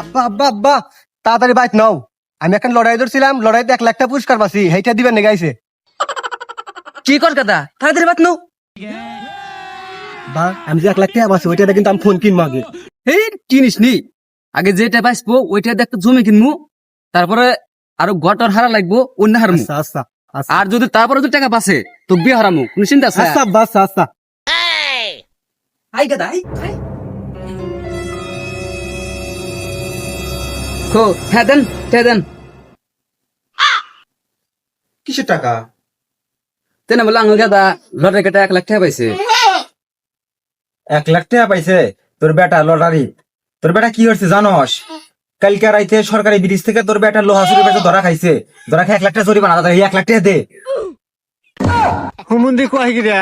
আব্বা আব্বা আব্বা তাড়াতাড়ি বাইক নাও। আমি এখন লড়াই ধরছিলাম লড়াইতে এক লাখ টাকা পুরস্কার পাচ্ছি সেইটা দিবেন গাইছে? কি কর কথা? তাড়াতাড়ি বাত নাও। বা আমি যে এক লাখ টাকা পাচ্ছি ওইটা কিন্তু আমি ফোন কিনবো আগে। এই কিনিস নি? আগে যেটা পাইসবো ওইটা দেখতে জমি কিনবো তারপরে আরও গটর হারা লাগবো অন্য হারমু। আচ্ছা আচ্ছা আচ্ছা। আর যদি তারপরে যদি টাকা পাসে তো বিয়ে হারামু। কোনো চিন্তা আছে? আচ্ছা আচ্ছা আচ্ছা। আই গাদা আই। খো হ্যাঁ দেন হ্যাঁ দেন। কিসের টাকা? তেনে বলে আঙুল লটারি কেটে এক লাখ টাকা পাইছে। এক লাখ টাকা পাইছে? তোর বেটা লটারি। তোর বেটা কি হচ্ছে জানস? কালকে রাইতে সরকারি ব্রিজ থেকে তোর বেটা লোহা চুরি বেটা ধরা খাইছে। ধরা খাই এক লাখ টাকা জরিমানা দাদা এক লাখ টাকা দে। হুমুন্দি কয় গিরা